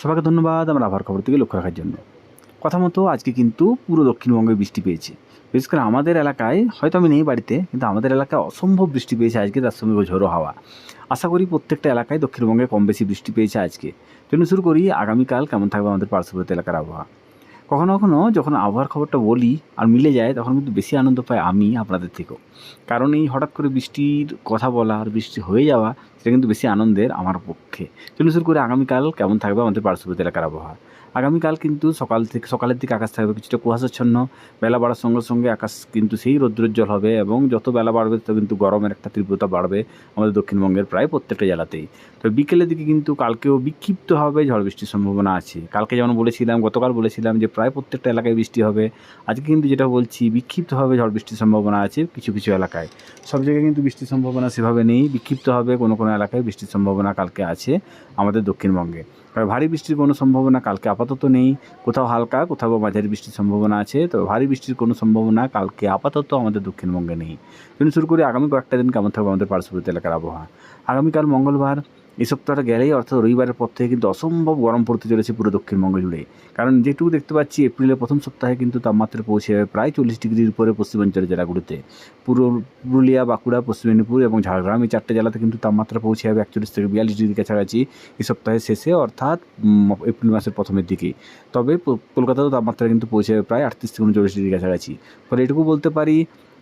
সবাইকে ধন্যবাদ, আমার আবহাওয়ার খবর থেকে লক্ষ্য রাখার জন্য। কথা মতো আজকে কিন্তু পুরো দক্ষিণবঙ্গে বৃষ্টি পেয়েছে। বিশেষ করে আমাদের এলাকায়, হয়তো আমি নেই বাড়িতে, কিন্তু আমাদের এলাকায় অসম্ভব বৃষ্টি পেয়েছে আজকে, তার সঙ্গে ঝোড়ো হাওয়া। আশা করি প্রত্যেকটা এলাকায় দক্ষিণবঙ্গে কম বেশি বৃষ্টি পেয়েছে আজকে। চলুন শুরু করি, আগামীকাল কেমন থাকবে আমাদের পার্শ্ববর্তী এলাকার আবহাওয়া। কখনো কখনো যখন আবহাওয়ার খবরটা বলি আর মিলে যায়, তখন কিন্তু বেশি আনন্দ পাই আমি আপনাদের থেকেও। কারণ এই হঠাৎ করে বৃষ্টির কথা বলা আর বৃষ্টি হয়ে যাওয়া, সেটা কিন্তু বেশি আনন্দের আমার পক্ষে। চলুন শুরু করে, আগামীকাল কেমন থাকবে আমাদের পার্শ্ববর্তী এলাকার আবহাওয়া? আগামীকাল কিন্তু সকাল থেকে, সকালের দিকে আকাশ থাকবে কিছুটা কুয়াশাচ্ছন্ন। বেলা বাড়ার সঙ্গে সঙ্গে আকাশ কিন্তু সেই রৌদ্রোজ্জ্বল হবে এবং যত বেলা বাড়বে, তত কিন্তু গরমের একটা তীব্রতা বাড়বে আমাদের দক্ষিণবঙ্গের প্রায় প্রত্যেকটা জেলাতেই। তো বিকেলের দিকে কিন্তু কালকেও বিক্ষিপ্তভাবে ঝড় বৃষ্টির সম্ভাবনা আছে। কালকে যেমন বলেছিলাম, গতকাল বলেছিলাম যে প্রায় প্রত্যেকটা এলাকায় বৃষ্টি হবে। আজকে কিন্তু যেটা বলছি, বিক্ষিপ্তভাবে ঝড় বৃষ্টির সম্ভাবনা আছে কিছু কিছু এলাকায়। সব জায়গায় কিন্তু বৃষ্টির সম্ভাবনা সেভাবে নেই। বিক্ষিপ্তভাবে কোনো কোনো এলাকায় বৃষ্টির সম্ভাবনা কালকে আছে আমাদের দক্ষিণবঙ্গে। তবে ভারী বৃষ্টির কোনো সম্ভাবনা কালকে আপাতত নেই। কোথাও হালকা, কোথাও বা মাঝারি বৃষ্টির সম্ভাবনা আছে। তবে ভারী বৃষ্টির কোনো সম্ভাবনা কালকে আপাতত আমাদের দক্ষিণবঙ্গে নেই। চলুন শুরু করি আগামী কয়েকটা দিন কেমন থাকবে আমাদের পার্শ্ববর্তী এলাকার আবহাওয়া। আগামীকাল মঙ্গলবার এই সপ্তাহটা গেলেই অর্থাৎ রবিবারের পর থেকে কিন্তু অসম্ভব গরম পড়তে চলেছে পুরো দক্ষিণবঙ্গ জুড়ে। কারণ যেটুকু দেখতে পাচ্ছি, এপ্রিলের প্রথম সপ্তাহে কিন্তু তাপমাত্রা পৌঁছে যাবে প্রায় চল্লিশ ডিগ্রির উপরে পশ্চিমাঞ্চলের জেলাগুলিতে। পুরো পুরুলিয়া, বাঁকুড়া, পশ্চিম মেদিনীপুর এবং ঝাড়গ্রাম এই চারটে জেলাতে কিন্তু তাপমাত্রা পৌঁছে যাবে একচল্লিশ থেকে বিয়াল্লিশ ডিগ্রি কাছাকাছি এই সপ্তাহের শেষে অর্থাৎ এপ্রিল মাসের প্রথমের দিকে। তবে কলকাতাতেও তাপমাত্রা কিন্তু পৌঁছে যাবে প্রায় আটত্রিশ থেকে উনচল্লিশ ডিগ্রি কাছাকাছি। ফলে এটুকু বলতে পারি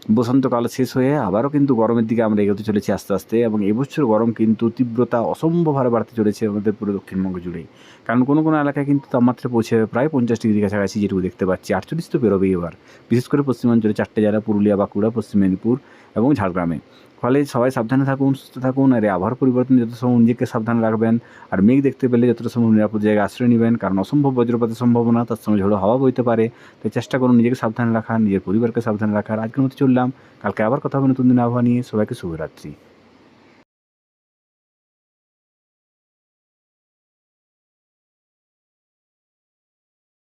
বসন্তকাল শেষ হয়ে আবারও কিন্তু গরমের দিকে আমরা এগোতে চলেছি আস্তে আস্তে এবং এবছর গরম কিন্তু তীব্রতা অসম্ভব হারে বাড়তে চলেছে আমাদের পুরো দক্ষিণবঙ্গ জুড়ে। কারণ কোনো কোনো এলাকায় কিন্তু তাপমাত্রা পৌঁছে প্রায় পঞ্চাশ ডিগ্রি কাছাকাছি যেটুকু দেখতে পাচ্ছি। আটচল্লিশ তো বেরোবেই এবার। বিশেষ করে পশ্চিমাঞ্চলে চারটে জেলা, পুরুলিয়া, বাঁকুড়া, পশ্চিম মেদিনীপুর এবং ঝাড়গ্রামে। ফলে সবাই সাবধানে থাকুন, সুস্থ থাকুন, আর আবহাওয়ার পরিবর্তন যত সময় নিজেকে সাবধানে রাখবেন। আর মেঘ দেখতে পেলে যত সময় নিরাপদ জায়গায় আশ্রয় নেবেন, কারণ অসম্ভব বজ্রপাতের সম্ভাবনা, তার সঙ্গে ঝোড়ো হাওয়া বইতে পারে। তাই চেষ্টা করুন নিজেকে সাবধানে রাখার, নিজের পরিবারকে সাবধানে রাখার। আজকের মতো চললাম। কালকে আবার কথা হবে নতুন দিন আবহাওয়া নিয়ে। সবাইকে শুভরাত্রি।